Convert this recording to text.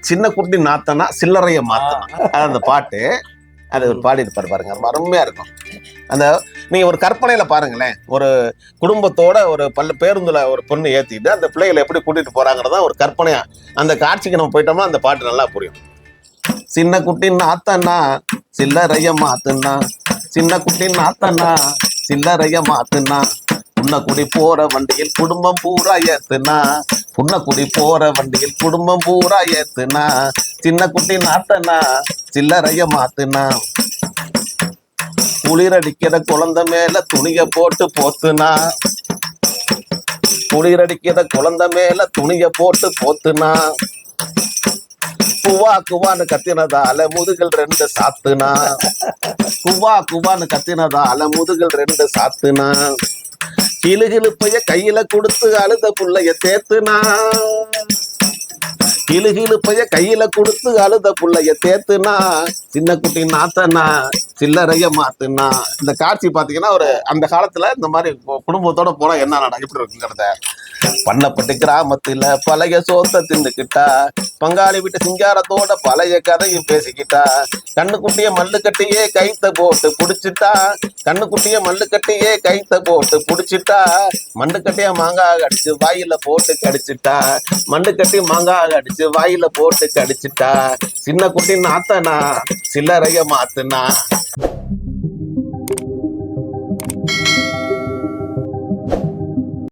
சின்ன குட்டி நாத்தனா சில்லறைய மாத்தனா. அது அந்த பாட்டு. அது ஒரு பாருங்க. அருமையா இருக்கும். அந்த நீங்க ஒரு கற்பனையில பாருங்களேன். ஒரு குடும்பத்தோட ஒரு பல்ல பேருந்துல ஒரு பொண்ணு ஏத்திட்டு அந்த பிள்ளைகளை எப்படி கூட்டிட்டு போறாங்கிறதா ஒரு கற்பனையா அந்த காட்சிக்கு நம்ம போயிட்டோம்னா அந்த பாட்டு நல்லா புரியும். சின்ன குட்டி நாத்தனா சில்லறைய மாத்துனா. சின்ன குட்டி நாத்தனா சில்லறைய மாத்துனா. புன்னக்குடி போற வண்டியில் குடும்பம் பூரா ஏத்துனா. புன்னக்குடி போற வண்டியில் குடும்பம் பூரா ஏத்துனா சின்ன குட்டி நாத்தனா சில்லறைய மாத்துனா. குளிரடிக்கிற குழந்தை மேல துணிய போட்டு போத்துனா. குளிரடிக்கிற குழந்தை மேல துணிய போட்டு போத்துனா. குவா குவான்னு கத்தினதால முதுகில் ரெண்டு சாத்துனா. குவா குவான்னு கத்தினதால முதுகில் ரெண்டு சாத்துனா. கிளுகிழுப்பைய கையில கொடுத்து அழுத புள்ளைய தேத்துனா. கிளுகிழுப்பைய கையில கொடுத்து அழுத புள்ளைய தேத்துனா. சின்ன குட்டி நாத்தனா சில்லறைய மாத்துனா. இந்த காட்சி பாத்தீங்கன்னா ஒரு அந்த காலத்துல இந்த மாதிரி குடும்பத்தோட போனா என்ன நடக்கும்? எப்படி இருக்குங்கிறத பண்ணப்பட்டு கிராமத்துல பழைய சோத்த தின்னுக்கிட்டா பங்காளி வீட்டு சிங்காரத்தோட பழைய கதையும் பேசிக்கிட்டா கண்ணுக்குட்டிய மல்லு கட்டியே கைத்த போட்டு புடிச்சிட்டா கண்ணுக்குட்டிய மல்லு கட்டியே கைத்த போட்டு புடிச்சிட்டா மண்ணு கட்டிய மாங்காய் அடிச்சு வாயில போட்டு கடிச்சிட்டா மண்ணு கட்டி மாங்காய் அடிச்சு வாயில போட்டு கடிச்சிட்டா சின்ன குட்டி நாத்தனா சில்லறைய மாத்துனா.